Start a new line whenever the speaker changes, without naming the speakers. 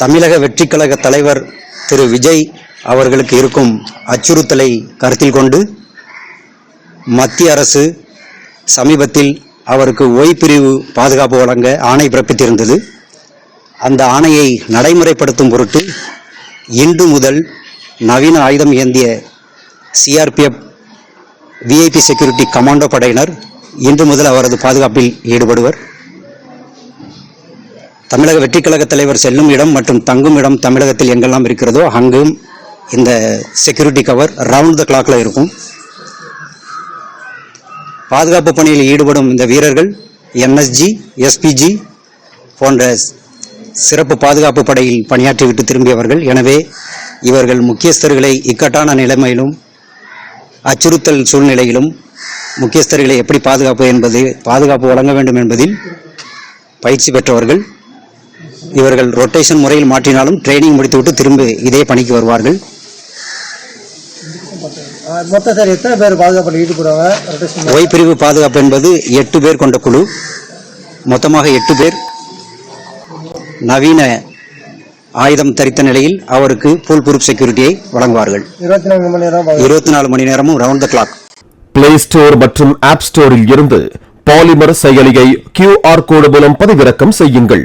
தமிழக வெற்றி கழக தலைவர் திரு விஜய் அவர்களுக்கு இருக்கும் அச்சுறுத்தலை கருத்தில் கொண்டு மத்திய அரசு சமீபத்தில் அவருக்கு ஒய் பிரிவு பாதுகாப்பு வழங்க ஆணை பிறப்பித்திருந்தது. அந்த ஆணையை நடைமுறைப்படுத்தும் பொருட்டு இன்று முதல் நவீன ஆயுதம் ஏந்திய சிஆர்பிஎஃப் விஐபி செக்யூரிட்டி கமாண்டோ படையினர் இன்று முதல் அவரது பாதுகாப்பில் ஈடுபடுவர். தமிழக வெற்றிக்கழக தலைவர் செல்லும் இடம் மற்றும் தங்கும் இடம் தமிழகத்தில் எங்கெல்லாம் இருக்கிறதோ அங்கும் இந்த செக்யூரிட்டி கவர் ரவுண்ட் த கிளாக்ல இருக்கும். பாதுகாப்பு பணியில் ஈடுபடும் இந்த வீரர்கள் என்எஸ்ஜி எஸ்பிஜி போன்ற சிறப்பு பாதுகாப்பு படையில் பணியாற்றிவிட்டு திரும்பியவர்கள். எனவே இவர்கள் முக்கியஸ்தர்களை இக்கட்டான நிலைமையிலும் அச்சுறுத்தல் சூழ்நிலையிலும் முக்கியஸ்தர்களை எப்படி பாதுகாப்பு என்பது பாதுகாப்பு வழங்க வேண்டும் என்பதில் பயிற்சி பெற்றவர்கள் இவர்கள் ரொட்டேஷன் முறையில் மாற்றினாலும் ட்ரைனிங் முடித்துவிட்டு திரும்ப இதே பணிக்கு வருவார்கள்.
ஆ, மொத்தம் சார் எத்தனை பேர் பாதுகாப்பில் ஈடுபடுவாங்க? ரொட்டேஷன்
ஒய் பிரிவு பாதுகாப்பு என்பது எட்டு பேர் கொண்ட குழு. மொத்தமாக எட்டு பேர். நவீன ஆயுதம் தரித்த நிலையில் அவருக்கு ஃபுல் ப்ரூஃப் செக்யூரிட்டியை வழங்குவார்கள்.
இருபத்தி நான்கு மணி நேரம் பாதுகாப்பு.
இருபத்தி நாலு மணி நேரமும் round the clock
play store மற்றும் ஆப் ஸ்டோரில் இருந்து பாலிமர் செயலியை கியூஆர் கோடு மூலம் பதிவிறக்கம் செய்யுங்கள்.